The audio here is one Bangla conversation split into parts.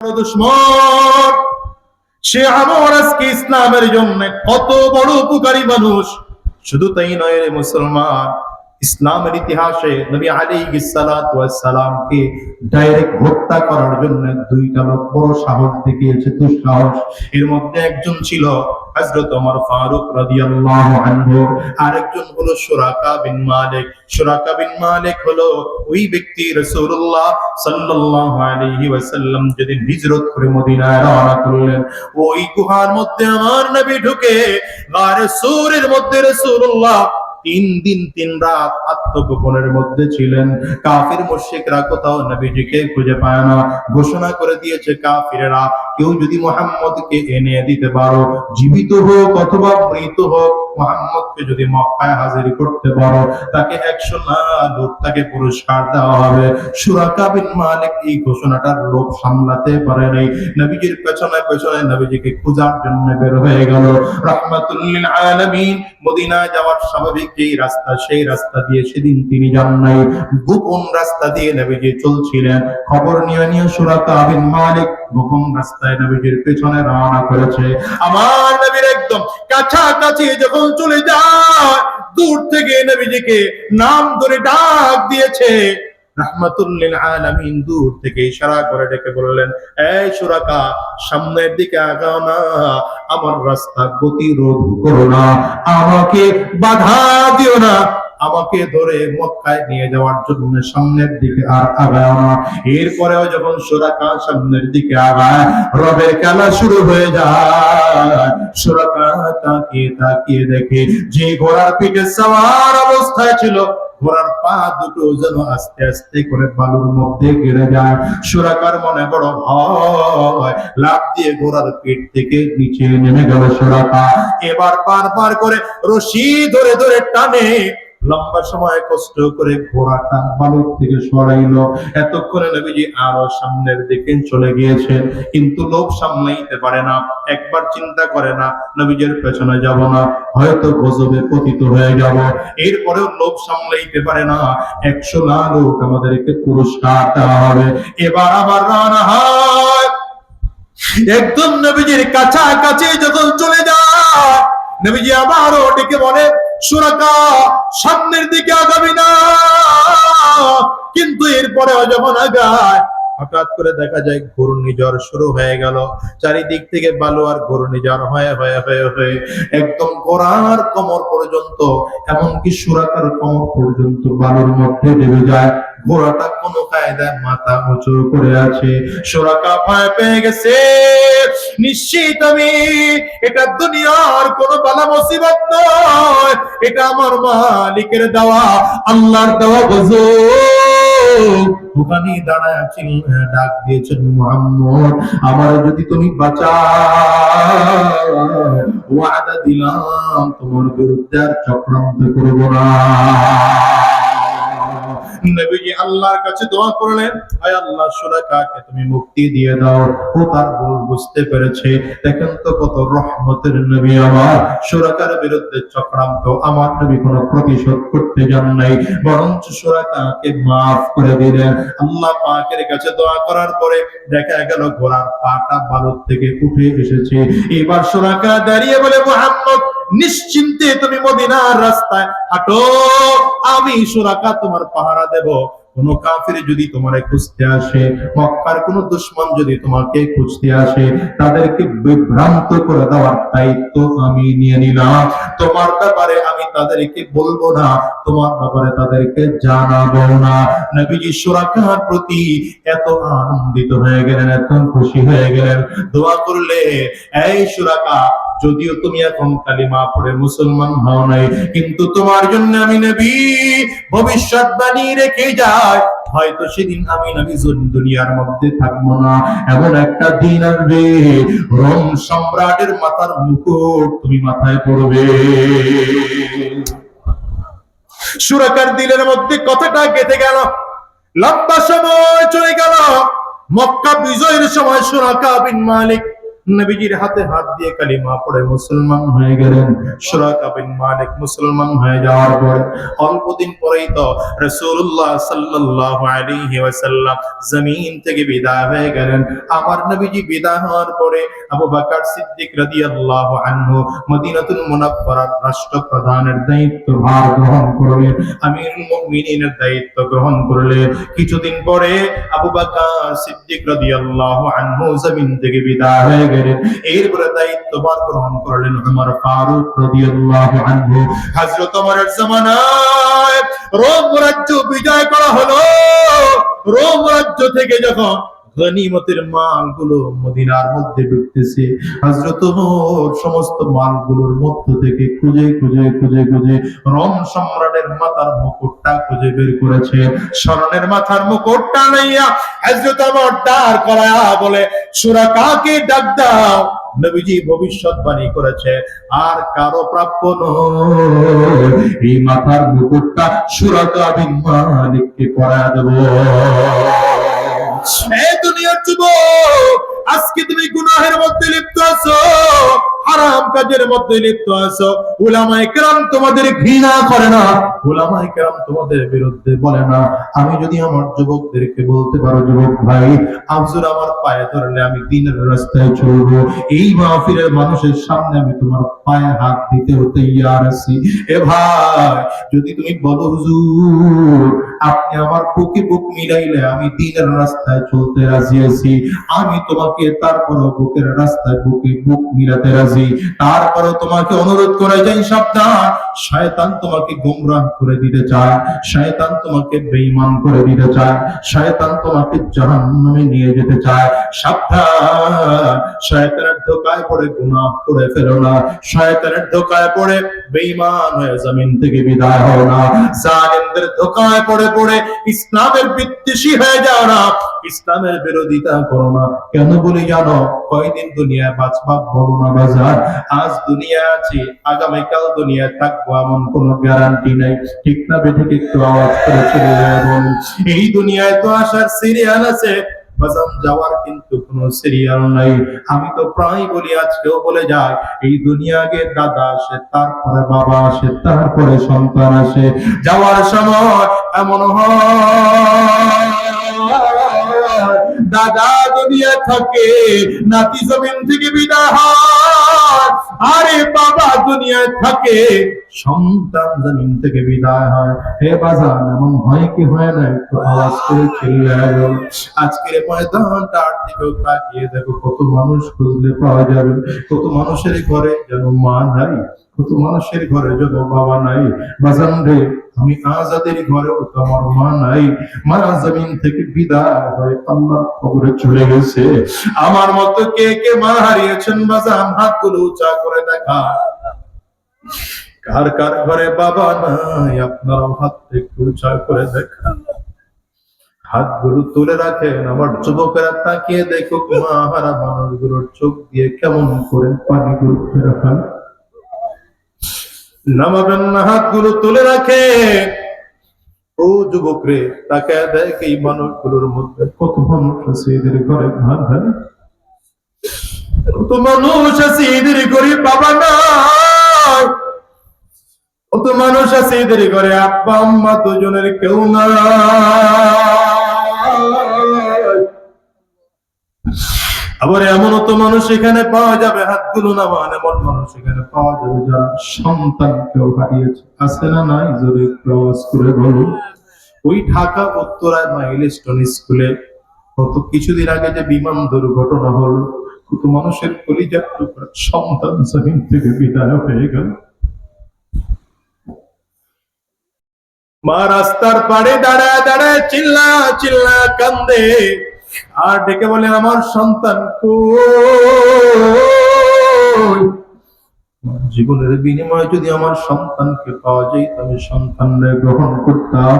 দুশ্মন। সে আমার আজকে ইসলামের জন্য কত বড় উপকারী মানুষ। শুধু তাই নয় রে মুসলমান, ইসলামের ইতিহাসে নবী আলী ডাইরেক্ট হত্যা করার জন্য দুইটা লোক বড় সাহস দেখিয়েছে, দুঃসাহস। এর মধ্যে একজন ছিল হযরত ওমর ফারুক রাদিয়াল্লাহু আনহু, আরেকজন হলো সুরাকা বিন মালিক। সুরাকা বিন মালিক হলো ওই ব্যক্তি রাসূলুল্লাহ সাল্লাল্লাহু আলাইহি ওয়াসাল্লাম যেদিন হিজরত করে মদিনায় রওনা করলেন। ওই গুহার মধ্যে আমার নবী ঢুকে গারে সূরের মধ্যে রাসূলুল্লাহ। তিন দিন, তিন রাত আত্মগোপনের মধ্যে ছিলেন। কাফির মুশরিকরা কোথাও নবীজিকে খুঁজে পায় না। ঘোষণা করে দিয়েছে, কাফিরেরা কেউ যদি মোহাম্মদকে এনে দিতে পারো, জীবিত হোক অথবা মৃত হোক, মোহাম্মদকে যদি মক্কায় হাজির করতে পারো, তাকে একশো লাখ তাকে পুরস্কার দেওয়া হবে। সুরাকা বিন মালিক এই ঘোষণাটার লোক সামলাতে পারে নাই। নবীজির পেছনে পেছনে নবীজিকে খোঁজার জন্য বের হয়ে গেল। রহমাতুল্লিল আলামিন মদিনায় যাওয়ার স্বাভাবিক যেই রাস্তা, সেই রাস্তা দিয়ে সেদিন তিনি যান নাই। গোপন রাস্তা দিয়ে নবীজি চলছিলেন। খবর নিয়ে নিয়ে সুরাকা বিন মালিক গোপন রাস্তায় নবীজির পেছনে রওনা করেছে। আমার নবীর একদম কাছাকাছি যখন চলে যায়, দূর থেকে নবীজিকে নাম ধরে ডাক দিয়েছে। দূর থেকে ইশারা করে ডেকে বললেন, এই সুরাকা, সামনের দিকে আগাও না, আমার রাস্তা গতিরোধ করো না, আমাকে বাধা দিও না। আমাকে ধরে মক্কায় নিয়ে যাওয়ার জন্য সামনের দিকে আর আগায় না। এরপরেও যখন সুরাকা সামনের দিকে আগায়, রবের খেলা শুরু হয়ে যায়। সুরাকা তাকিয়ে তাকিয়ে দেখে যে ঘোড়ার পিঠে সওয়ার অবস্থায় ছিল, ঘোড়ার পা দুটো যেন আস্তে আস্তে করে বালুর মধ্যে গেড়ে যায়। সুরাকার মনে বড় ভয়, লাফ দিয়ে ঘোড়ার পেট থেকে নিচে নেমে গেল সুরাকা। এবার বারবার করে রশি ধরে ধরে টানে লম্বা সময় কষ্ট করে ঘোড়াটা বালুর থেকে সরাইলো। এতক্ষণে নবীজি আরও সামনের দিকে চলে গিয়েছেন, কিন্তু লোভ সামলাইতে পারে না, একবার চিন্তা করে না, নবীজের পেছনে যাব না, হয়তো গজবে পতিত হয়ে যাব। এরপরেও লোভ সামলাইতে পারে না, একশো লাখ আমাদেরকে পুরস্কার দেওয়া হবে। এবার আবার রানা হয়। একদম নবীজির কাছাকাছি যখন চলে যায়, নবীজি আবারও ডেকে বলে সুরাকা, সামনের দিকে আগাবি না। কিন্তু এরপরে যখন আগায়, হঠাৎ করে দেখা যায় ঘূর্ণিঝড় শুরু হয়ে গেল। চারিদিক থেকে বালু আর ঘূর্ণিঝড় হয়ে হয়ে হয়ে হয়ে একদম গোড়ার কোমর পর্যন্ত, এমনকি সুরাকার কোমর পর্যন্ত বালুর মধ্যে ডেবে যায়। ঘোড়াটা কোন কায়দায় মাথা উঁচু করে আছে। সুরাকা ভয় পেয়ে গেছে। নিশ্চিত আমি, এটা দুনিয়ার কোন বালা মুসিবত নয়। এটা আমার মালিকের দেওয়া, আল্লাহর দেওয়া গজব ওখানে দাঁড়ায় ডাক দিয়েছেন মোহাম্মদ। আমার যদি তুমি বাঁচা ওয়াদা দিলাম, তোমার বিরুদ্ধে আর চক্রান্ত করব না। নবীজি আল্লাহর কাছে দোয়া করলেন আল্লাহ, সুরাকাকে তুমি মুক্তি দিয়ে দাও। ও তার ভুল বুঝতে পেরেছে। দেখেন তো কত রহমতের নবী আমার। সুরাকার বিরুদ্ধে চক্রান্ত। আমার নবী কোনো প্রতিশোধ করতে যান নাই। বরঞ্চ সুরাকাকে মাফ করে দিলেন। আল্লাহ পাকের কাছে দোয়া করার পরে দেখা গেল, ঘোড়ার পাটা বালুর থেকে উঠে এসেছে। এবার সুরাকা দাঁড়িয়ে বলে, মোহাম্মদ নিশ্চিন্তে তুমি মদিনার রাস্তায় হাঁটো। আমি সুরাকা তোমার পাহারা দেব। কোন কাফির যদি তোমার খুঁজতে আসে, মক্কার কোন দুশ্মন যদি তোমাকে খুঁজতে আসে, তাদেরকে বিভ্রান্ত করে দেওয়ার দায়িত্ব আমি নিয়ে নিলাম। তোমার ব্যাপারে আমি তাদেরকে বলব না, তোমার ব্যাপারে তাদেরকে জানাব না। নবীজি সুরাকার প্রতি এত আনন্দিত হয়ে গেলেন, এত খুশি হয়ে গেলেন। দোয়া করলে, এই সুরাকা যদিও তুমি এখন কালিমা পড়ে মুসলমান হও নাই, কিন্তু তোমার জন্য আমি নবী, ভবিষ্যৎবাণী রেখে যায় হয়তো সেদিন আমি নবী দুনিয়ার মধ্যে থাকব না, এমন একটা দিন আসবে। রোম সম্রাটের মাথার মুকুট তুমি মাথায় পড়বে। সুরাকার দিলের মধ্যে কথাটা গেঁথে গেল। লম্বা সময় চলে গেল। মক্কা বিজয়ের সময় সুরাকা বিন মালিক নবীজির হাতে হাত দিয়ে কালিমা পড়ে মুসলমান হয়ে গেলেন। সুরাকা বিন মালিক মুসলমান হয়ে যাওয়ার পর অল্প দিন পরেই তো রাসূলুল্লাহ সাল্লাল্লাহু আলাইহি ওয়াসাল্লাম জমিন থেকে বিদায় হয়ে গেলেন। আমার নবীজি বিদায় হওয়ার পরে আবু বকর সিদ্দিক রাদিয়াল্লাহু আনহু মদিনাতুল মুনাফফারার রাষ্ট্রপ্রধানের দায়িত্ব ভার গ্রহণ করলেন, আমিরুল মুমিনিনের দায়িত্ব গ্রহণ করলেন। কিছুদিন পরে আবু বকর সিদ্দিক রাদিয়াল্লাহু আনহু জমিন থেকে বিদায় হয়ে গেলেন। এরপরে দায়িত্ব ভার গ্রহণ করলেন উমর ফারুক রাদিয়াল্লাহু আনহু। হযরত ওমরের জামানায় রোম রাজ্য বিজয় করা হলো। রোম রাজ্য থেকে যখন গনিমতের মালগুলো মদিনার মধ্যে ঢুকতেছে। সমস্ত মালগুলোর মধ্য থেকে খুঁজে খুঁজে খুঁজে খুঁজে সম্রাটের মাথার মুকুটটা খুঁজে বের করেছে। মাথার মুকুটটা লইয়া বলে ডাক দাও? নবীজি ভবিষ্যৎবাণী করেছে, আর কারও প্রাপ্য নয়। এই মাথার মুকুটটা সুরাকা বিন মালিককে দেব। এই দুনিয়ার যুবক আজকে তুমি গুনাহের মধ্যে লিপ্ত আছো, হারাম কাজের মধ্যে লিপ্ত আছো। উলামায়ে কেরাম তোমাদের ঘৃণা করে না, উলামায়ে কেরাম তোমাদের বিরুদ্ধে বলে না। আমি যদি আমার যুবকদেরকে বলতে পারো, যুবক ভাই, আফজুর আমার পায়ে ধরলে আমি দিনের রাস্তায় চলবো এই মাহফিলের মানুষের সামনে আমি তোমার পায়ে হাত দিতে তৈয়ার আছি। এ ভাই, যদি তুমি বলো, হুজুর, আপনি আমার বুকে বুক মিলাইলে আমি দিনের রাস্তায় চলতে রাজি আছি। আমি তোমাকে তারপরও বুকের রাস্তায় বুকে বুক মিলাতে রাজি। তারপরও তোমাকে অনুরোধ করে যাই সাবধান শয়তান তোমাকে গুমরাহ করে দিতে চায়, শয়তান তোমাকে বেঈমান করে দিতে চায়, শয়তান তোমাকে জাহান্নামে নিয়ে যেতে চায়। সাবধান, শয়তানের ধোকায় পড়ে গুনাহ করে ফেলো না, শয়তানের ধোকায় পড়ে বেঈমান হয়ে জমিন থেকে বিদায় হও না, জালিমদের ধোকায় পড়ে পড়ে ইসলামের বিদ্বেষী হয়ে যাও না, ইসলামের বিরোধিতা করো না। কেন বলি জানো, কয়দিন দুনিয়ায় বাঁচবা বলো না বাজার? আজ দুনিয়া আছি, আগামীকাল দুনিয়ায় থাকব এমন কোনো গ্যারান্টি নাই। ঠিক না বেঠিক একটু আওয়াজ করে চলে যায় এই দুনিয়ায় তো আসার সিরিয়াল আছে বাজান যাওয়ার কিন্তু কোনো সিরিয়াল নাই। আমি তো প্রায় বলি, আজকেও বলে যায় এই দুনিয়াকে দাদা আসে, তারপরে বাবা আসে, তারপরে সন্তান আসে। যাওয়ার সময় এমন হয়। দাদা দুনিয়া থাকে, নাতি জমিন থেকে বিদায় হয়। আরে বাবা দুনিয়ায় থাকে, সন্তান জমিন থেকে বিদায় হয়। হে বাজান, এমন হয় কি হয় না? একটু আওয়াজ করে চিল্লায়। আজকের ময়দানটার দিকে তাকিয়ে দেখো, কত মানুষ খুঁজলে পাওয়া যাবে। কত মানুষের ঘরে যেন মা নাই কত মানুষের ঘরে যেন বাবা নাই, বাজান রে, আমি আজাদের ঘরেও তো আমার মা নাই। মা জমিন থেকে বিদায় হয়ে আল্লাহ কবরে চলে গেছে। আমার মতো কে কে মা হারিয়েছেন বাজান? হাতগুলো উঁচা করে দেখা। কার কার ঘরে বাবা নাই? আপনারা হাত একটু উঁচা করে দেখা। হাতগুলো তুলে রাখেন, আমার যুবকেরা তাকিয়ে দেখুক মা হারা মানুষগুলোর চোখ দিয়ে কেমন করে পানিগুলো ফেরা ফেলে নামাবেন না, হাতগুলো তুলে রাখে। ও যুবক রে তাকে দেখ এই মানুষগুলোর মধ্যে কত মানুষ আছে এদের ঘরে ভার ভার কত মানুষ আছে এদের ঘরে বাবা নাই। কত মানুষ আছে এদের ঘরে আব্বা, আম্মা দুজনের কেউ না আবার এমন তো মানুষ এখানে পাওয়া যাবে, হাতগুলো নামান এমন মানুষ এখানে পাওয়া যাবে যারা সন্তান কেউ হারিয়েছে আছে না নাই? যদি প্রবাস করে বলুন। ওই ঢাকা, উত্তরায় মাইলস্টোন স্কুলে কত কিছুদিন আগে যে বিমান দুর্ঘটনা হলো, কত মানুষের কলিজার টুকরা সন্তান জমিন থেকে বিদায় হয়ে গেল। মা রাস্তার পাড়ে দাঁড়ায় দাঁড়ায় চিল্লা চিল্লা কান্দে। আর ডেকে বলে, আমার সন্তান জীবনের বিনিময়ে যদি আমার সন্তানকে পাওয়া যায়, তবে সন্তান গ্রহণ করতাম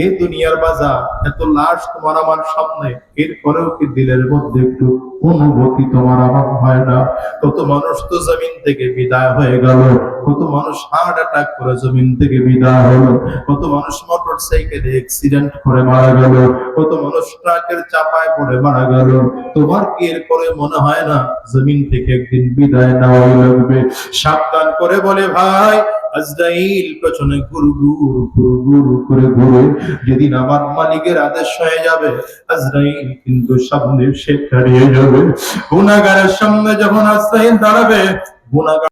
এই দুনিয়ার বাজার, এত লাশ তোমার আমার সামনে। এরপরেও কি দিলের মধ্যে একটু অনুভূতি তোমার আমার হয় না। কত মানুষ তো জমিন থেকে বিদায় হয়ে গেল। কত মানুষ হার্ট অ্যাটাক করে জমিন থেকে বিদায় হলো। কত মানুষ মোটর সাইকেলে অ্যাক্সিডেন্ট করে মারা গেল। কত মানুষ ট্রাকের চাপায় পড়ে মারা গেল। তোমার কি এরপরে মনে হয় না? জমিন থেকে একদিন বিদায় নেওয়াই লাগবে। সাবধান করে বলে, ভাই আজরাইল পেছনে গুরু গুরু গুরু গুরু করে ঘুরে যেদিন আমার মালিকের আদেশ হয়ে যাবে, আজরাইল কিন্তু সামনে সে দাঁড়িয়ে যাবে। গুনাগারের সামনে যখন আজরাইল দাঁড়াবে গুনাগার